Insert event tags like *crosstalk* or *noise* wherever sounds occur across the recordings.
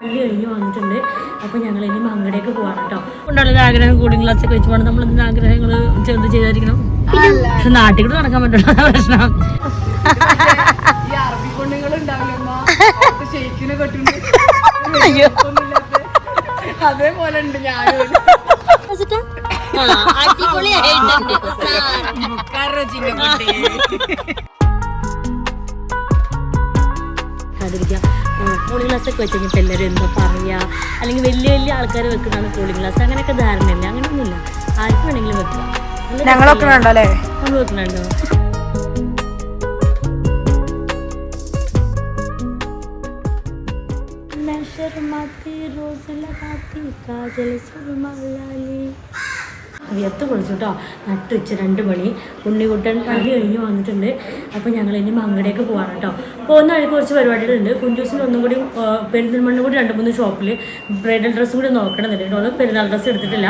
പള്ളി കഴിഞ്ഞ് വന്നിട്ടുണ്ട്. അപ്പോൾ ഞങ്ങൾ ഇനി മങ്കടേക്ക് പോകാം കേട്ടോ. ഉണ്ടല്ലോ ആഗ്രഹം കൂളിംഗ് ക്ലാസ് ഒക്കെ വെച്ച് പോകണം നമ്മൾ ഇതിന് ആഗ്രഹങ്ങൾ ചെറുത് ചെയ്തായിരിക്കണം. പക്ഷെ നാട്ടിൽ കൂടെ നടക്കാൻ പറ്റില്ല പ്രശ്നം. അതേപോലെ ഉണ്ട് കാണാതിരിക്കുക കൂളിംഗ് ഗ്ലാസ് ഒക്കെ വെച്ച് കഴിഞ്ഞപ്പോൾ എല്ലാവരും എന്തോ പറയുക അല്ലെങ്കിൽ വലിയ വലിയ ആൾക്കാർ വെക്കുന്നതാണ് കൂളിംഗ് ഗ്ലാസ് അങ്ങനെയൊക്കെ ധാരണയില്ല? അങ്ങനെയൊന്നുമില്ല. ആർക്കും വേണമെങ്കിലും വെക്കുക ഞങ്ങൾ വെക്കണുണ്ടോ? അല്ലേ നമ്മൾ നട്ടുച്ച രണ്ട് മണി ഉണ്ണിക്കുട്ടൻ പണി കഴിഞ്ഞ് വന്നിട്ടുണ്ട്. അപ്പോൾ ഞങ്ങൾ ഇനി മങ്ങടേക്ക് പോവാണ് കേട്ടോ. പോകുന്ന വഴി കുറച്ച് പരിപാടികളുണ്ട്. കുഞ്ചൂസിന് ഒന്നും കൂടി പെരുന്തൽമണ്ണ കൂടി രണ്ട് മൂന്ന് ഷോപ്പിൽ ബ്രൈഡൽ ഡ്രസ്സ് കൂടി നോക്കണമെന്നുണ്ട് ഒന്നും പെരുന്നാൾ ഡ്രസ്സ് എടുത്തിട്ടില്ല.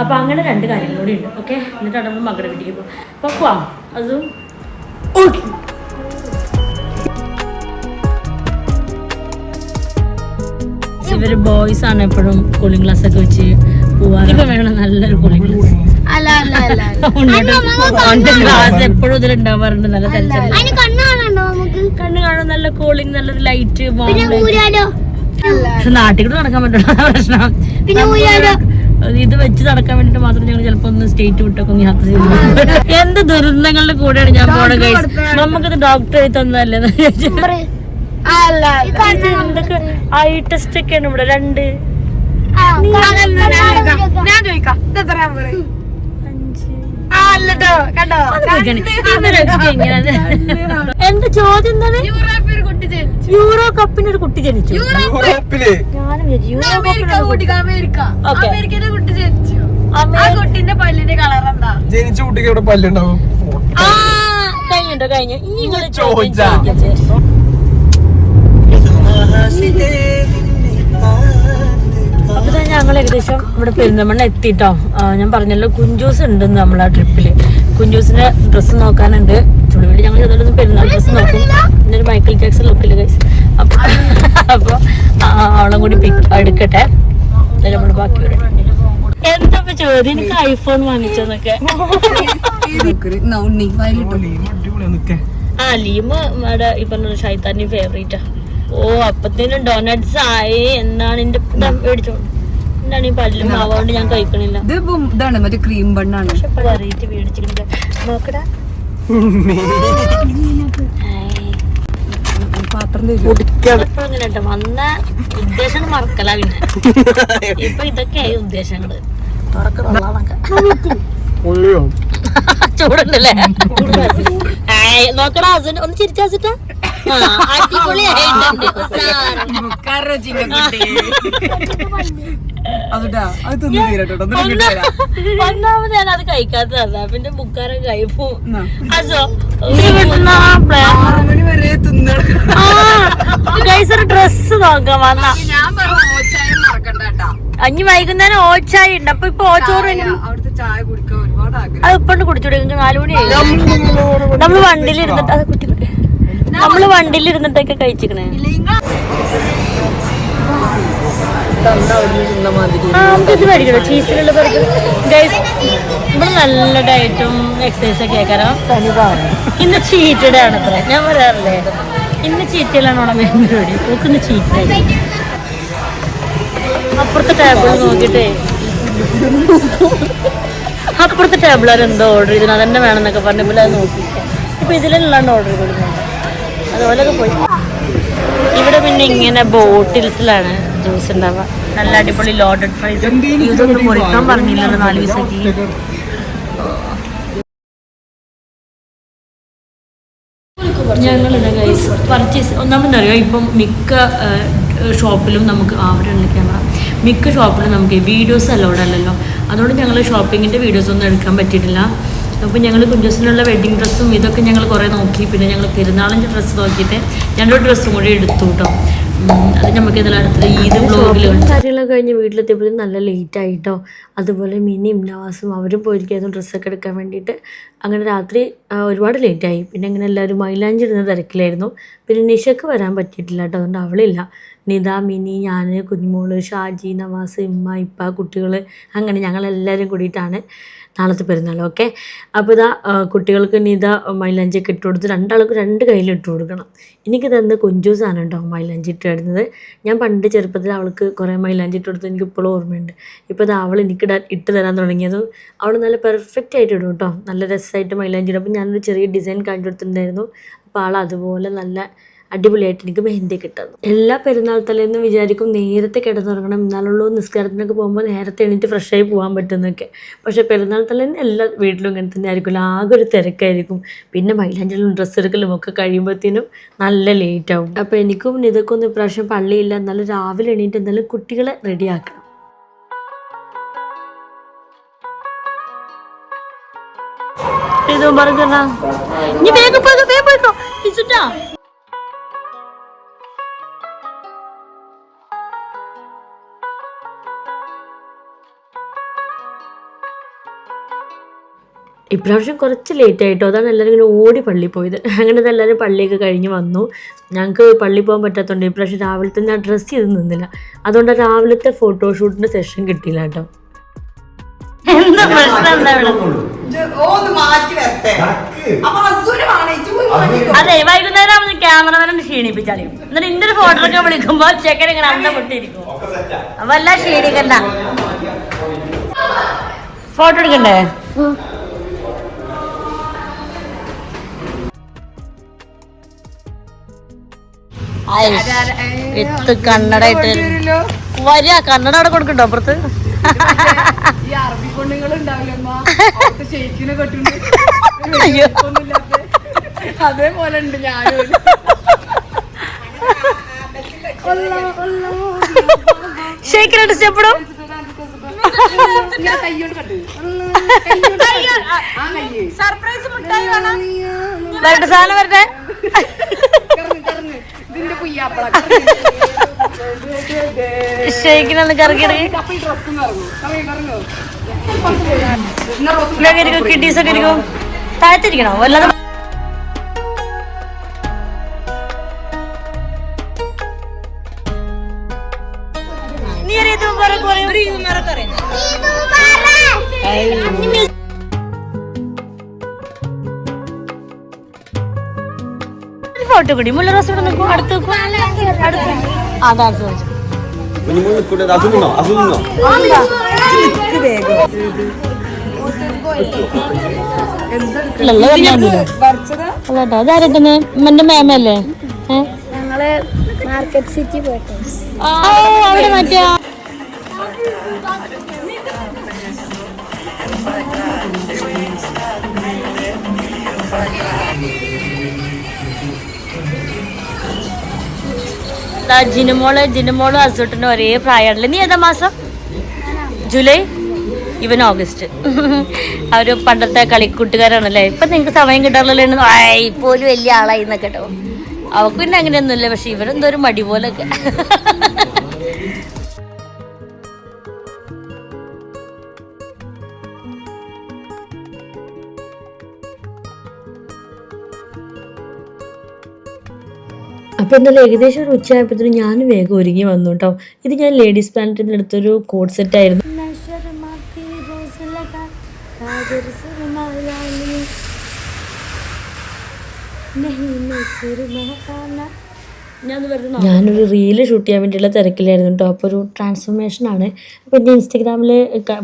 അപ്പോൾ അങ്ങനെ രണ്ട് കാര്യങ്ങൾ കൂടി ഉണ്ട്. ഓക്കെ? എന്നിട്ടാണ് നമ്മൾ മകളെ വീട്ടിലേക്ക് പോകും അപ്പോൾ പോവാം. അതും ഓക്കെ. ഇവർ ബോയ്സ് ആണ് എപ്പോഴും കൂളിംഗ് ഗ്ലാസ് ഒക്കെ വെച്ച് പോവാറ്. ഇപ്പൊ വേണം നല്ലൊരു കൂളിംഗ് ഗ്ലാസ് ഗ്ലാസ് എപ്പോഴും ഇതിലുണ്ടാവാറുണ്ട് നല്ല അതിന് കണ്ണ് കാണാൻ നല്ല കൂളിംഗ് നല്ല ലൈറ്റ് പക്ഷെ നാട്ടിൽ നടക്കാൻ പറ്റില്ല പ്രശ്നം ഇത് വെച്ച് നടക്കാൻ വേണ്ടിട്ട് മാത്രം ഞങ്ങൾ ചിലപ്പോ ഒന്ന് സ്റ്റേറ്റ് വിട്ടൊക്കെ ഒന്ന് യാത്ര ചെയ്തു എന്ത് ദുരന്തങ്ങളുടെ കൂടെയാണ് ഞാൻ പോണത് ഗൈസ് നമുക്കിത് ഡോക്ടർ ആയി തന്നല്ലേ എന്തൊക്കെ ഐ ടെസ്റ്റ് ഒക്കെയാണ് ഇവിടെ രണ്ട് ഞാൻ ചോദിക്കാം ആ കണ്ടോ? എന്റെ ചോദ്യം എന്താണ്? യൂറോപ്പിൽ കുട്ടി ജനിച്ചു. യൂറോ കപ്പിന് ഒരു കുട്ടി. ജനിച്ചു അമേരിക്കയിലെ കുട്ടി ജനിച്ചു. ആ കുട്ടിന്റെ പല്ലിന്റെ കളർ എന്താ? ജനിച്ച കുട്ടിക്ക് ഇവിടെ പല്ലുണ്ടാവും? ആ കഴിഞ്ഞിട്ടോ കഴിഞ്ഞു. ഇനി നിങ്ങൾ ചോദിച്ചാ. അപ്പൊ തന്നെ ഞങ്ങൾ ഏകദേശം ഇവിടെ പെരിന്തമണ്ണ എത്തിട്ടോ. ഞാൻ പറഞ്ഞല്ലോ കുഞ്ചൂസ് ഉണ്ടെന്ന് നമ്മളെ ട്രിപ്പിൽ. കുഞ്ചൂസിന്റെ ഡ്രസ്സ് നോക്കാനുണ്ട്. ചുടുവിളി ഞങ്ങൾ ചെറുതൊരു പെരുന്നാൾ ഡ്രസ്സ് നോക്കും. പിന്നെ ഒരു മൈക്കിൾ ജാക്സൺ ലുക്കിൽ കൈസ് അപ്പൊ അപ്പൊ അവളും കൂടി പിക്ക് എടുക്കട്ടെ. നമ്മൾ നമ്മൾ ബാക്കി വരും എന്താ ഇപ്പൊ ചോദ്യം? എനിക്ക് ഐഫോൺ വാങ്ങിച്ചെന്നൊക്കെ ആ ലീമ ഇവിടെ ഈ പറഞ്ഞ ഷൈത്താന്റെ ഫേവറേറ്റാ ഓ അപ്പത്തേനും ഡോണറ്റ്സ് ആയി. എന്നാണ് എന്റെ മേടിച്ചോളൂ എന്താണ് ഈ പല്ലും ആവാണ്ട് ഞാൻ കഴിക്കണില്ല. ഇത് ഇതാണ് മറ്റേ ക്രീം ബണ്ണാണ് പക്ഷെ വെറൈറ്റി മേടിച്ചിട്ടുണ്ട് നോക്കടാ. വന്ന ഉദ്ദേശം മറക്കല പിന്നെ. ഇപ്പൊ ഇതൊക്കെയായി ഉദ്ദേശങ്ങൾ. *laughs* ചൂടുണ്ടല്ലേ? നോക്കടാ ഒന്ന് ചിരിച്ചാസിട്ടാ ഒന്നാമത് ഞാൻ അത് പിന്നെ അസോ ഡ്രസ് നോക്കാൻ വന്ന ഞാൻ അഞ്ഞ് വൈകുന്നേരം ഓച്ചായ ഉണ്ട് അപ്പൊ ഇപ്പൊ ഓച്ചോറ് അത് ഇപ്പൊ കുടിച്ചു നിങ്ങൾക്ക് നാലു മണിയായി നമ്മൾ വണ്ടിയിൽ ഇരുന്നിട്ട്. നമ്മൾ വണ്ടിയിൽ ഇരുന്നിട്ടൊക്കെ കഴിച്ചിക്കണേ ആ നമുക്ക് ഇത് മേടിക്കണോ? ചീസിലുള്ള ബർഗർ ഗൈസ് ഇവിടെ നല്ല ഡയറ്റും എക്സസൈസ് ഒക്കെ ഇന്ന് ചീറ്റഡ് ആണ് അത്ര ഞാൻ പറയാറില്ലേ? ഇന്ന് ചീറ്റലാണ് ഉള്ള മെയിൻ പരിപാടി. ഇന്ന് ചീറ്റ് അപ്പുറത്തെ ടേബിൾ നോക്കിട്ടേ അപ്പുറത്തെ ടേബിൾ എന്തോ ഓർഡർ ചെയ്തിന് അതെന്നെ വേണമെന്നൊക്കെ പറഞ്ഞപ്പോൾ അത് നോക്കി ഇപ്പൊ ഇതിലുള്ളതാണ് ഓർഡർ കൊടുക്കുന്നത് അതുപോലെയൊക്കെ പോയി. ഇവിടെ പിന്നെ ഇങ്ങനെ ബോട്ടിൽസിലാണ് ജ്യൂസ് ഉണ്ടാവുക. നല്ല അടിപൊളി ലോഡഡ് ഫ്രൈസ്. ഇതൊന്നും മുറിക്കാൻ പറഞ്ഞില്ല നാല് ദിവസത്തേക്ക് ഞങ്ങളിതാ ഗൈസ് പർച്ചേസ് ഒന്നാമത് അറിയാം ഇപ്പം മിക്ക ഷോപ്പിലും നമുക്ക് അവിടെയുള്ള ക്യാമറ മിക്ക ഷോപ്പിലും നമുക്ക് വീഡിയോസ് അലോഡ് അല്ലല്ലോ. അതുകൊണ്ട് ഞങ്ങൾ ഷോപ്പിങ്ങിന്റെ വീഡിയോസ് ഒന്നും എടുക്കാൻ പറ്റിയിട്ടില്ല. അപ്പോൾ ഞങ്ങൾ കുഞ്ചസിനുള്ള വെഡ്ഡിങ് ഡ്രസ്സും ഇതൊക്കെ ഞങ്ങൾ കുറേ നോക്കി. പിന്നെ ഞങ്ങൾ പെരുന്നാളിന്റെ ഡ്രസ്സ് നോക്കിയിട്ട് രണ്ടോ ഡ്രസ്സും കൂടി എടുത്തു കേട്ടോ അത് നമുക്ക് ഇതിൽ അടുത്ത ഈദ് ബ്ലോഗിൽ കാര്യങ്ങളൊക്കെ കഴിഞ്ഞ് വീട്ടിലെത്തിയപ്പോഴും നല്ല ലേറ്റ് ആയിട്ടോ അതുപോലെ മിനിയും നവാസും അവരും പോയിരിക്കുന്നു ഡ്രസ്സൊക്കെ എടുക്കാൻ വേണ്ടിയിട്ട്. അങ്ങനെ രാത്രി ഒരുപാട് ലേറ്റായി പിന്നെ അങ്ങനെ എല്ലാവരും മൈലാഞ്ചി ഇടുന്ന തിരക്കിലായിരുന്നു. പിന്നെ നിഷക്ക് വരാൻ പറ്റിയിട്ടില്ല കേട്ടോ അതുകൊണ്ട് അവളില്ല. നിത മിനി ഞാൻ കുഞ്ഞുമോൾ ഷാജി നവാസ് ഇമ്മ ഇപ്പ കുട്ടികൾ അങ്ങനെ ഞങ്ങളെല്ലാവരും കൂടിയിട്ടാണ് നാളത്തെ പെരുന്നാൾ ഓക്കെ അപ്പോൾ ഇതാ കുട്ടികൾക്ക് നിത മൈലാഞ്ചിയൊക്കെ ഇട്ട് കൊടുത്ത് രണ്ടാൾക്കും രണ്ട് കയ്യിൽ ഇട്ട് കൊടുക്കണം. എനിക്ക് തന്ന കുഞ്ചൂസാണ് കേട്ടോ മൈലാഞ്ചി ഇട്ട് ഇടുന്നത് ഞാൻ പണ്ട് ചെറുപ്പത്തിൽ അവൾക്ക് കുറേ മൈലാഞ്ചി ഇട്ട് കൊടുത്ത് എനിക്ക് ഇപ്പോഴും ഓർമ്മയുണ്ട്. ഇപ്പോൾ ഇത് അവൾ എനിക്ക് ഇട്ട് തരാൻ തുടങ്ങിയത് അവൾ നല്ല പെർഫെക്റ്റ് ആയിട്ട് ഇടും കേട്ടോ. നല്ല രസമായിട്ട് മൈലാഞ്ചി ഇടും. അപ്പോൾ ഞാനൊരു ചെറിയ ഡിസൈൻ കാണിച്ചു കൊടുത്തിട്ടുണ്ടായിരുന്നു അപ്പോൾ ആൾ അതുപോലെ നല്ല അടിപൊളിയായിട്ട് എനിക്ക് മെഹന്തി കിട്ടുന്നു എല്ലാ പെരുന്നാൾ തലേന്ന് വിചാരിക്കും നേരത്തെ കിടന്നുറങ്ങണം എന്നാലുള്ളൂ നിസ്കാരത്തിനൊക്കെ പോകുമ്പോൾ നേരത്തെ എണീറ്റ് ഫ്രഷായി പോകാൻ പറ്റുന്നൊക്കെ പക്ഷേ പെരുന്നാൾ തലേന്ന് എല്ലാ വീട്ടിലും ഇങ്ങനെ തന്നെ ആയിരിക്കും. ആകെ ഒരു തിരക്കായിരിക്കും. പിന്നെ മൈലാഞ്ചലും ഡ്രസ്സ് എടുക്കലും ഒക്കെ കഴിയുമ്പോഴത്തേനും നല്ല ലേറ്റ് ആവും. അപ്പോൾ എനിക്കും ഇതൊക്കെ ഒന്നും ഇപ്രാവശ്യം പള്ളിയില്ല എന്നാലും രാവിലെ എണീറ്റ് എന്നാലും കുട്ടികളെ റെഡിയാക്കണം ഇത് പറഞ്ഞാ നീ വേഗം പോയിക്കോ വേഗം പോയിക്കോ ഇസുട്ടാ ഇപ്രാവശ്യം കുറച്ച് ലേറ്റ് ആയിട്ടോ? അതാണ് എല്ലാവരും ഇങ്ങനെ ഓടി പള്ളി പോയത്. അങ്ങനെ എല്ലാവരും പള്ളിയൊക്കെ കഴിഞ്ഞ് വന്നു. ഞങ്ങൾക്ക് പള്ളി പോകാൻ പറ്റാത്തതുകൊണ്ട് ഇപ്രാവശ്യം രാവിലെ തന്നെ ഡ്രസ്സ് ചെയ്ത് നിന്നില്ല. അതുകൊണ്ട് രാവിലത്തെ ഫോട്ടോഷൂട്ടിന്റെ സെഷൻ കിട്ടിയില്ല കേട്ടോ. എന്താ പ്രശ്നം എന്താ ഇവിടെ. അതെ. വൈകുന്നേരം ആവുന്ന ക്യാമറമാനെ ക്ഷീണിപ്പിച്ചാലും. എന്നിട്ട് ഇന്റെ ഒരു ഫോട്ടോ ഒക്കെ വിളിക്കുമ്പോ ചെക്കൻ ഇങ്ങനെ അന്ത പൊട്ടിയിരിക്കും. അപ്പൊ എല്ലാം ക്ഷീണിക്കണ്ട. ഫോട്ടോ എടുക്കണ്ടേ? എത്ത് കണ്ണട ഇട്ട്. വരിക കണ്ണട അവിടെ കൊടുക്കണ്ടോ അപ്പുറത്ത്? ഈ അറബി പെണ്ണുങ്ങൾ അവിടുത്തെ ഷെയ്ക്കിനെ കെട്ടുണ്ട്. അതേപോലെ ഉണ്ട് ഞാനും. കണ്ടു ആ സർപ്രൈസ് വേണം. വരട്ടെ സാധനം വരട്ടെ. ഇതിന്റെ പുയ്യാപ്പള താഴ്ത്തിരിക്കണോ? വല്ലാതെ ഫോട്ടോ കൂടി. മുല്ല റോസ് ഇവിടെ നിൽക്കും. അടുത്ത് അടുത്ത് അതാരട്ടെന്ന് എന്റെ മേമല്ലേ ഞങ്ങൾ മാർക്കറ്റ് സിറ്റി പോയിട്ട്. അവിടെ മറ്റേ ദാ ജിനുമോൾ? ജിനുമോളും അസൂട്ടിനും ഒരേ പ്രായമാണല്ലോ? നീ ഏതാ മാസം? ജൂലൈ? ഇവൻ ഓഗസ്റ്റ്. അവർ പണ്ടത്തെ കളിക്കൂട്ടുകാരാണല്ലേ? ഇപ്പം നിങ്ങൾക്ക് സമയം കിട്ടാറില്ലല്ലോ ആയ് ഇപ്പൊ ഒരു വലിയ ആളായി എന്നൊക്കെ കേട്ടോ. അവൾക്ക് പിന്നെ അങ്ങനെയൊന്നുമില്ല പക്ഷെ ഇവരെന്തോ ഒരു മടി പോലൊക്കെ. അപ്പോൾ എന്തായാലും ഏകദേശം ഒരു ഉച്ചയായപ്പോഴത്തേനും ഞാൻ വേഗം ഒരുങ്ങി വന്നു കേട്ടോ ഇത് ഞാൻ ലേഡീസ് പ്ലാനറ്റിൽ നിന്ന് എടുത്തൊരു കോഡ് സെറ്റ് ആയിരുന്നു. ഞാനൊരു റീൽ ഷൂട്ട് ചെയ്യാൻ വേണ്ടിയുള്ള തിരക്കിലായിരുന്നു കേട്ടോ അപ്പോൾ ഒരു ട്രാൻസ്ഫോർമേഷൻ ആണ്. അപ്പോൾ എന്റെ ഇൻസ്റ്റഗ്രാമിൽ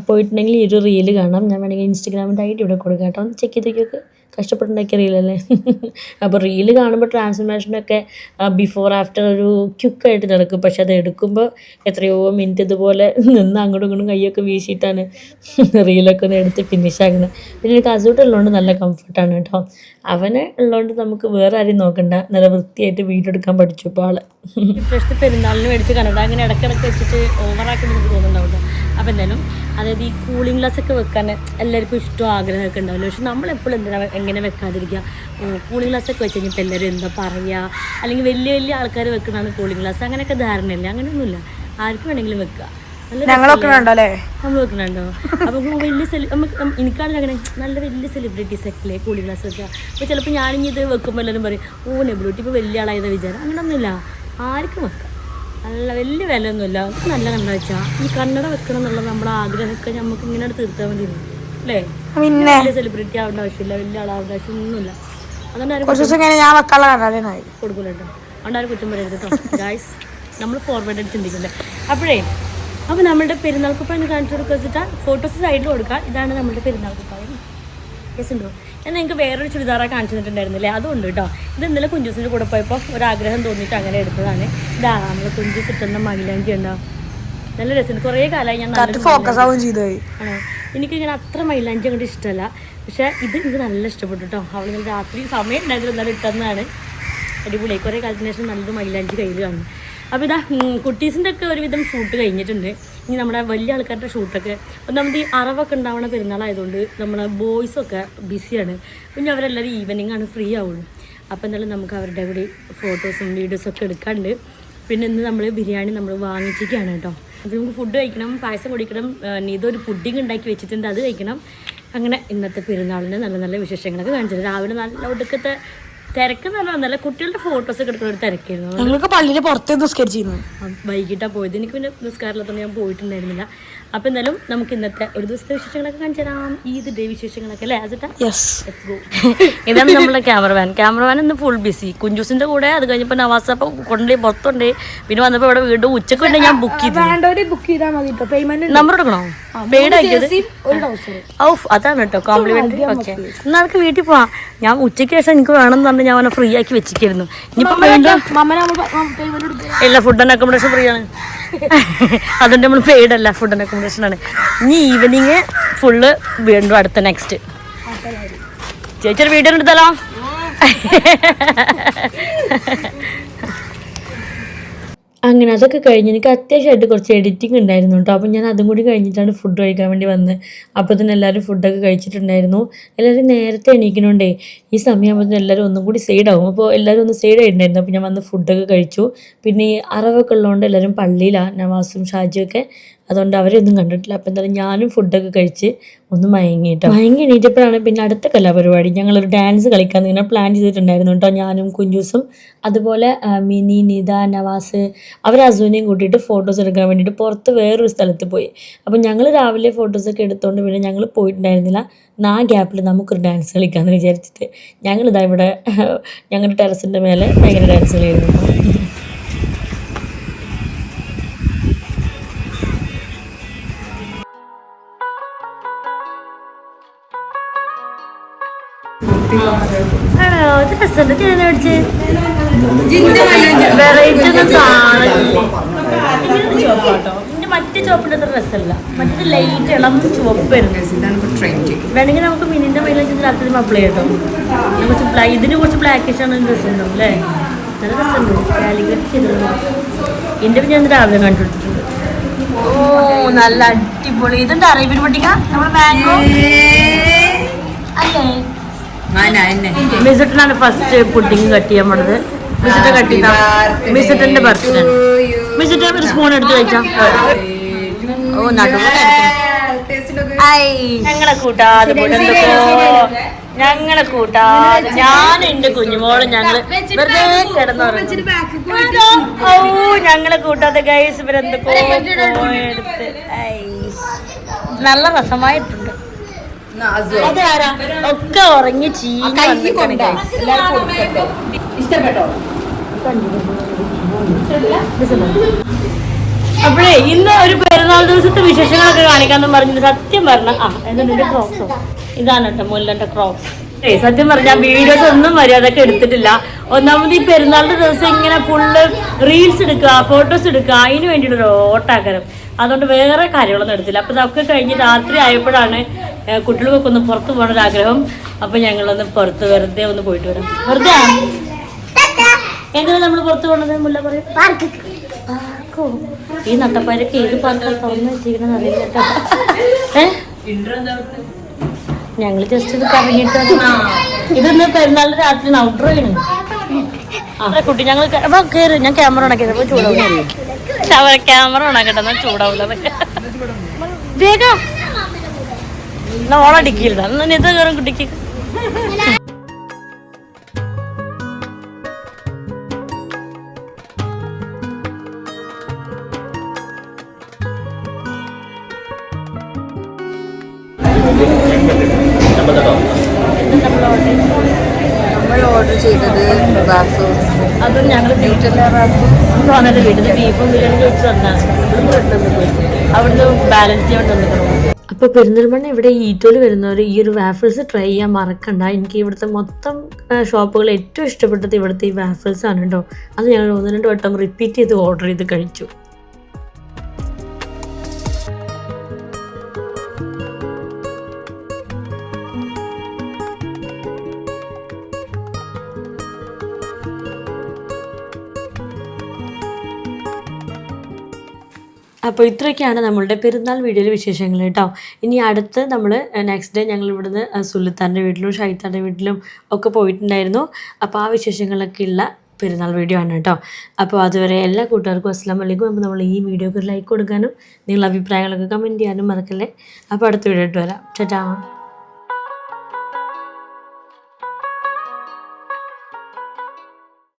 പോയിട്ടുണ്ടെങ്കിൽ ഈ ഒരു റീൽ കാണാം. ഞാൻ വേണമെങ്കിൽ ഇൻസ്റ്റഗ്രാമിന്റെ ഐ ഡി ഇവിടെ കൊടുക്കാം കേട്ടോ ഒന്ന് ചെക്ക് ചെയ്ത് നോക്കിയൊക്കെ. കഷ്ടപ്പെട്ടുണ്ടാക്കിയ റീലല്ലേ *laughs* അപ്പോൾ റീൽ കാണുമ്പോൾ ട്രാൻസ്ഫോർമേഷനൊക്കെ ബിഫോർ ആഫ്റ്റർ ഒരു ക്യുക്കായിട്ട് നടക്കും. പക്ഷെ അത് എടുക്കുമ്പോൾ എത്രയോ മിനിറ്റ് ഇതുപോലെ *laughs* നിന്ന് അങ്ങോട്ടും ഇങ്ങോട്ടും കൈയൊക്കെ വീശിയിട്ടാണ് *laughs* റീലൊക്കെ ഒന്ന് എടുത്ത് ഫിനിഷ് ആക്കുന്നത് പിന്നെ എനിക്ക് കസൂട്ട് ഉള്ളതുകൊണ്ട് നല്ല കംഫർട്ടാണ് കേട്ടോ. അവനെ ഉള്ളതുകൊണ്ട് നമുക്ക് വേറെ ആരെയും നോക്കണ്ട. നല്ല വൃത്തിയായിട്ട് വീഡിയോ എടുക്കാൻ പഠിച്ചു ഇപ്പോൾ ഇപ്രാവശ്യത്തെ പെരുന്നാളിന് മേടിച്ച് കനഡ അങ്ങനെ ഇടയ്ക്കിടയ്ക്ക് വെച്ചിട്ട് ഓവറാക്കി നമുക്ക് തോന്നുന്നുണ്ടാവില്ല. അപ്പോൾ എന്തായാലും അതായത് ഈ കൂളിംഗ് ഗ്ലാസ് ഒക്കെ വെക്കാൻ എല്ലാവർക്കും ഇഷ്ടവും ആഗ്രഹമൊക്കെ ഉണ്ടാവില്ല? പക്ഷെ നമ്മളെപ്പോഴും എന്തിനാ എങ്ങനെ വെക്കാതിരിക്കുക? കൂളിംഗ് ഗ്ലാസ് ഒക്കെ വെച്ച് കഴിഞ്ഞപ്പോൾ എല്ലാവരും എന്താ പറയുക? അല്ലെങ്കിൽ വലിയ വലിയ ആൾക്കാർ വെക്കുന്നതാണ് കൂളിംഗ് ഗ്ലാസ് അങ്ങനെയൊക്കെ ധാരണയില്ല. അങ്ങനെയൊന്നുമില്ല. ആർക്കും വേണമെങ്കിലും വെക്കുക. ഞങ്ങളൊക്കെ? നമ്മൾ വെക്കുന്നുണ്ടോ? അപ്പൊ വലിയ സെലി നമുക്ക് എനിക്കാണെങ്കിൽ അങ്ങനെ നല്ല വലിയ സെലിബ്രിറ്റീസ് ഒക്കെ കൂളിംഗ് കൂളി ഗ്ലാസ് വെക്കുക? അപ്പോൾ ചിലപ്പോൾ ഞാനിനി ഇത് വെക്കുമ്പോൾ എല്ലാവരും പറയും ഓ നെബ്ലൂട്ടി ഇപ്പോൾ വലിയ ആളായത് വിചാരം അങ്ങനെ അങ്ങനെയൊന്നുമില്ല ആർക്കും വെക്കാം. നല്ല വലിയ വില ഒന്നുമില്ല നമുക്ക് നല്ല കണ്ണട വെച്ചാൽ ഈ കണ്ണട വെക്കണം എന്നുള്ള നമ്മുടെ ആഗ്രഹമൊക്കെ നമുക്ക് ഇങ്ങനെ തീർത്താൽ മതി. അല്ലേ? പിന്നെ? വലിയ സെലിബ്രിറ്റി ആവേണ്ട ആവശ്യമില്ല. വലിയ ആളാവേണ്ട അതുകൊണ്ട് വെക്കാനുള്ള കണ്ടാലേനായി കൊടുക്കില്ല കേട്ടോ അതുകൊണ്ട് ആരും കുറ്റം പറയരുത് കേട്ടോ ഗായ്സ് നമ്മൾ ഫോർവേഡ് ചിന്തിക്കില്ലേ അപ്പോഴേ അപ്പോൾ നമ്മുടെ പെരുന്നാൾ കുപ്പായം കാണിച്ചു കൊടുക്കുക വെച്ചിട്ടാൽ ഫോട്ടോസ് സൈഡിൽ കൊടുക്കുക ഇതാണ് നമ്മുടെ പെരുന്നാൾ കുപ്പായം. യെസ് ഉണ്ടോ? ഞാൻ നിങ്ങൾക്ക് വേറൊരു ചുരിദാറാണ് കാണിച്ചു തന്നിട്ടുണ്ടായിരുന്നില്ലേ അതുണ്ട് കേട്ടോ ഇത് ഇന്നലെ കുഞ്ചൂസിന്റെ കൂടെ പോയപ്പോൾ ഒരാഗ്രഹം തോന്നിയിട്ട് അങ്ങനെ എടുത്തതാണ്. ഇതാ നമ്മൾ കുഞ്ചൂസ് ഇട്ടുന്ന മൈലാഞ്ചി ഉണ്ടോ? നല്ല രസമുണ്ട് കുറേ കാലമായി ഞാൻ ഫോക്കസ് ആവും ചെയ്തായി ആണോ എനിക്കിങ്ങനെ അത്ര മൈലാഞ്ചി അങ്ങോട്ട് ഇഷ്ടമല്ല. പക്ഷേ ഇത് എനിക്ക് നല്ല ഇഷ്ടപ്പെട്ടു കേട്ടോ അവൾ ഇങ്ങനെ രാത്രി സമയം ഉണ്ടായിരുന്നു എന്നാലും ഇട്ടെന്നാണ്. അടിപൊളി. കുറേ കാലത്തിന് ശേഷം നല്ലൊരു മൈലാഞ്ചി കയ്യിൽ കാണും അപ്പോൾ ഇതാ കുട്ടീസിന്റെ ഒക്കെ ഒരുവിധം ഫ്രൂട്ട് കഴിഞ്ഞിട്ടുണ്ട്. ഇനി നമ്മുടെ വലിയ ആൾക്കാരുടെ ഷൂട്ടൊക്കെ ഒന്നാമത് ഈ അറവൊക്കെ ഉണ്ടാവണ പെരുന്നാളായതുകൊണ്ട് നമ്മളെ ബോയ്സൊക്കെ ബിസിയാണ് പിന്നെ അവരെല്ലാവരും ഈവനിങ് ആണ് ഫ്രീ ആവുള്ളൂ. അപ്പോൾ എന്തായാലും നമുക്ക് അവരുടെ കൂടി ഫോട്ടോസും വീഡിയോസൊക്കെ എടുക്കാണ്ട്. പിന്നെ ഇന്ന് നമ്മൾ ബിരിയാണി നമ്മൾ വാങ്ങിച്ചിരിക്കുകയാണ് കേട്ടോ. അപ്പോൾ നമുക്ക് ഫുഡ് കഴിക്കണം പായസം കുടിക്കണം ഇതൊരു പുഡിങ് ഉണ്ടാക്കി വെച്ചിട്ടുണ്ട് അത് കഴിക്കണം. അങ്ങനെ ഇന്നത്തെ പെരുന്നാളിന് നല്ല നല്ല വിശേഷങ്ങളൊക്കെ കാണിച്ചിട്ടുണ്ട്. രാവിലെ നല്ല ഒടുക്കത്തെ തിരക്കെന്ന് പറഞ്ഞാൽ നല്ല കുട്ടികളുടെ ഫോട്ടോസ് ഒക്കെ എടുക്കുന്ന ഒരു തിരക്കായിരുന്നു. ഞങ്ങൾക്ക് പള്ളിയിൽ പുറത്തേ നിസ്കരിച്ചിരുന്നു വൈകിട്ടാണ് പോയത്. എനിക്ക് പിന്നെ നിസ്കാരമില്ലാത്തതുകൊണ്ട് ഞാൻ പോയിട്ടുണ്ടായിരുന്നില്ല. അപ്പോൾ എന്തായാലും നമുക്ക് ഇന്നത്തെ ഒരു ദിവസത്തെ വിശേഷങ്ങളൊക്കെ കാണിച്ചു തരാം. ഈദ് ഡേ വിശേഷങ്ങളൊക്കെ അല്ലേ ഇതാണ് നമ്മുടെ ക്യാമറമാൻ ക്യാമറമാൻ ഇന്ന് ഫുൾ ബിസി കുഞ്ചൂസിന്റെ കൂടെ അത് കഴിഞ്ഞപ്പോൾ നവാസ് അപ്പം കൊണ്ടുപോയി പുറത്തുണ്ട്. പിന്നെ വന്നപ്പോൾ ഇവിടെ വീണ്ടും ഉച്ചയ്ക്ക് വേണ്ടി ഞാൻ ബുക്ക് ചെയ്തു. ബുക്ക് ചെയ്താൽ മതി പേയ്മെന്റ് നമ്പർ എടുക്കണോ? പെയ്ഡ് ആക്കിയത്? ഒരു ഡൗസർ ഔഫ് അതാണ് കേട്ടോ കോംപ്ലിമെന്റ് ഓക്കെ എന്നാൾക്ക് വീട്ടിൽ പോവാം. ഞാൻ ഉച്ചയ്ക്ക് ശേഷം എനിക്ക് വേണമെന്ന് പറഞ്ഞ് ഞാൻ അവനെ ഫ്രീ ആക്കി വെച്ചിരിക്കുന്നു. ഇനിയിപ്പം ഇല്ല ഫുഡ് ആൻഡ് അക്കോമഡേഷൻ ഫ്രീ ആണ്. *laughs* അതുകൊണ്ട് നമ്മൾ പെയ്ഡ് അല്ല ഫുഡ് ആൻഡ് അക്കോമഡേഷൻ ആണ്. ഇനി ഈവനിങ് ഫുള്ള് വീണ്ടും അടുത്ത നെക്സ്റ്റ് ചേച്ചി വീഡിയോ എടുത്താലോ? അങ്ങനെ അതൊക്കെ കഴിഞ്ഞ് എനിക്ക് അത്യാവശ്യമായിട്ട് കുറച്ച് എഡിറ്റിംഗ് ഉണ്ടായിരുന്നു കേട്ടോ. അപ്പം ഞാൻ അതും കൂടി കഴിഞ്ഞിട്ടാണ് ഫുഡ് കഴിക്കാൻ വേണ്ടി വന്നത് അപ്പോൾ തന്നെ എല്ലാവരും ഫുഡൊക്കെ കഴിച്ചിട്ടുണ്ടായിരുന്നു. എല്ലാവരും നേരത്തെ എണീക്കണോണ്ടേ ഈ സമയമാകുമ്പോൾ എല്ലാവരും ഒന്നും കൂടി സൈഡാവും അപ്പോൾ എല്ലാവരും ഒന്ന് സൈഡ് ആയിട്ടുണ്ടായിരുന്നു. അപ്പോൾ ഞാൻ വന്ന് ഫുഡൊക്കെ കഴിച്ചു. പിന്നെ ഈ അറവൊക്കെ ഉള്ളതുകൊണ്ട് എല്ലാവരും പള്ളിയിലാണ് നവാസും ഷാജിയൊക്കെ അതുകൊണ്ട് അവരൊന്നും കണ്ടിട്ടില്ല. അപ്പം എന്തായാലും ഞാനും ഫുഡൊക്കെ കഴിച്ച് ഒന്ന് മയങ്ങിയിട്ടോ മയങ്ങി എണീറ്റപ്പോഴാണ് പിന്നെ അടുത്ത കലാപരിപാടി. ഞങ്ങളൊരു ഡാൻസ് കളിക്കാൻ ഇങ്ങനെ പ്ലാൻ ചെയ്തിട്ടുണ്ടായിരുന്നു കേട്ടോ. ഞാനും കുഞ്ചൂസും അതുപോലെ മിനി നിത നവാസ് അവർ അസുവിനെയും കൂട്ടിയിട്ട് ഫോട്ടോസ് എടുക്കാൻ വേണ്ടിയിട്ട് പുറത്ത് വേറൊരു സ്ഥലത്ത് പോയി. അപ്പം ഞങ്ങൾ രാവിലെ ഫോട്ടോസൊക്കെ എടുത്തുകൊണ്ട് പിന്നെ ഞങ്ങൾ പോയിട്ടുണ്ടായിരുന്നില്ല. നാ ഗ്യാപ്പിൽ നമുക്കൊരു ഡാൻസ് കളിക്കാമെന്ന് വിചാരിച്ചിട്ട് ഞങ്ങളിതാ ഇവിടെ ഞങ്ങളുടെ ടെറസിന്റെ മേലെ ഭയങ്കര ഡാൻസ് കളിയായിരുന്നു. ആണോ? ഇത് രസമുണ്ട്. ഏതാ മേടിച്ചേ? വെറൈറ്റി ഒന്നും കാണില്ലേ മറ്റേ ചുവപ്പിന്റെ അത്ര രസമല്ല. മറ്റേ ലൈറ്റ് ഇളം ചുവപ്പ് വരുന്നത് ഇതാണ് ട്രെൻഡ് വേണമെങ്കിൽ നമുക്ക് മിനിന്റെ മൈലേജ് രാത്രി അപ്ലൈ ചെയ്യട്ടോ കുറച്ച് ഇതിന് കുറച്ച് ബ്ലാക്കിഷ് ആണ് രസം ഉണ്ടാവും അല്ലേ? നല്ല രസമുണ്ട്. കാലിഗ്രഫി ചെയ്തിട്ടുണ്ട് ഇതിന്റെ ഞാൻ രാവിലെ കണ്ടുപിടിച്ചിട്ടുണ്ട് ഓ നല്ല അടിപൊളി. ഇതെന്താ അറേബ്യൻ പട്ടിക നമ്മുടെ മാംഗോ അല്ലേ? മിസിട്ടിനാണ് ഫസ്റ്റ് പുഡിങ് കട്ട് ചെയ്യാൻ പോണത് മിസിറ്റ് കട്ട് ചെയ്താ മിസിറ്റിന്റെ ബർത്ത്ഡേ മിസിറ്റ് ഒരു സ്പൂൺ എടുത്ത് കഴിച്ചാ? ഓ നടുവ് ഞങ്ങളെ കൂട്ടാതെ ഞങ്ങളെ കൂട്ടാതെ. ഞാൻ എന്റെ കുഞ്ഞുമോളും ഞങ്ങൾ വെറുതെ കിടന്നു ഓ ഞങ്ങളെ കൂട്ടാതെ ഗൈസ് ഇവരെന്തൊക്കെ നല്ല രസമായിട്ടുണ്ട്. അതാരാ ഒക്കെ ഉറങ്ങി ഇഷ്ടപ്പെട്ടോ? അപ്പോഴേ ഇന്ന് ഒരു പെരുന്നാൾ ദിവസത്തെ വിശേഷങ്ങളൊക്കെ കാണിക്കാന്ന് പറഞ്ഞു സത്യം പറഞ്ഞ ആ എന്താ നിന്റെ ക്രോക്സോ ഇതാണ് കേട്ടോ മുല്ലന്റെ ക്രോക്സ് ഏ സത്യം പറഞ്ഞാൽ വീഡിയോസ് ഒന്നും മര്യാദയ്ക്ക് എടുത്തിട്ടില്ല. ഒന്നാമത് ഈ പെരുന്നാളിന്റെ ദിവസം ഇങ്ങനെ ഫുള്ള് റീൽസ് എടുക്കുക ഫോട്ടോസ് എടുക്കുക അതിന് വേണ്ടിയിട്ടൊരു ഓട്ടാക്കരം അതുകൊണ്ട് വേറെ കാര്യങ്ങളൊന്നും എടുത്തില്ല. അപ്പോൾ നമുക്ക് കഴിഞ്ഞ് രാത്രി ആയപ്പോഴാണ് കുട്ടികൾക്കൊക്കെ ഒന്ന് പുറത്ത് പോകണ ഒരാഗ്രഹം അപ്പം അപ്പൊ ഞങ്ങളൊന്ന് പുറത്ത് വെറുതെ ഒന്ന് പോയിട്ട് വരാം. വെറുതെ? എങ്ങനെ നമ്മൾ പുറത്ത് പോകണത് മുല്ല പറയും. പാർക്കോ. ഈ നട്ടപ്പാരൊക്കെ ഏത് പാർക്കാണ് തുറന്നു അറിയില്ല കേട്ടോ. ഞങ്ങൾ ജസ്റ്റ് ഇത് കറങ്ങിയിട്ട് ഇതൊന്ന് പെരുന്നാൾ രാത്രി ഔട്ടർ ആണ്. കുട്ടി ഞങ്ങൾ കയറി ഞാൻ ക്യാമറ ഉണക്കിയത് അപ്പോൾ ചൂടാവും. ശവ ക്യാമറ കേട്ടോ ചൂടാവൂല. വേഗം. ഓളടിക്കില്ല നിത കയറും കുട്ടിക്ക്. നമ്മൾ ഓർഡർ ചെയ്തത് റാസൂസ് അതും ഞങ്ങൾ തോന്നൽ വീട്ടിൽ ബീഫും ബിരിയാണി ചോദിച്ചു തന്നാണ് അവിടുന്ന് ബാലൻസ് ചെയ്യാൻ തന്നിട്ടുണ്ട്. അപ്പോൾ പെരിന്തൽമണ്ണ ഇവിടെ ഈറ്റോയിൽ വരുന്നവർ ഈ ഒരു വാഫിൾസ് ട്രൈ ചെയ്യാൻ മറക്കണ്ട. എനിക്ക് ഇവിടുത്തെ മൊത്തം ഷോപ്പുകൾ ഏറ്റവും ഇഷ്ടപ്പെട്ടത് ഇവിടുത്തെ ഈ വാഫിൾസ് ആണ് കേട്ടോ അത് ഞങ്ങൾ ഒന്ന് രണ്ട് വട്ടം റിപ്പീറ്റ് ചെയ്ത് ഓർഡർ ചെയ്ത് കഴിച്ചു. അപ്പോൾ ഇത്രയൊക്കെയാണ് നമ്മളുടെ പെരുന്നാൾ വീഡിയോയിലെ വിശേഷങ്ങൾ കേട്ടോ. ഇനി അടുത്ത് നമ്മൾ നെക്സ്റ്റ് ഡേ ഞങ്ങൾ ഇവിടുന്ന് സുൽത്താന്റെ വീട്ടിലും ഷൈത്താന്റെ വീട്ടിലും ഒക്കെ പോയിട്ടുണ്ടായിരുന്നു. അപ്പോൾ ആ വിശേഷങ്ങളൊക്കെ ഉള്ള പെരുന്നാൾ വീഡിയോ ആണ് കേട്ടോ. അപ്പോൾ അതുവരെ എല്ലാ കൂട്ടുകാർക്കും അസ്സാം വലൈക്കും അപ്പോൾ നമ്മൾ ഈ വീഡിയോക്ക് ലൈക്ക് കൊടുക്കാനും നിങ്ങളുടെ അഭിപ്രായങ്ങളൊക്കെ കമന്റ് ചെയ്യാനും മറക്കല്ലേ. അപ്പോൾ അടുത്ത വീഡിയോ ഇട്ട് വരാം. ചേട്ടാ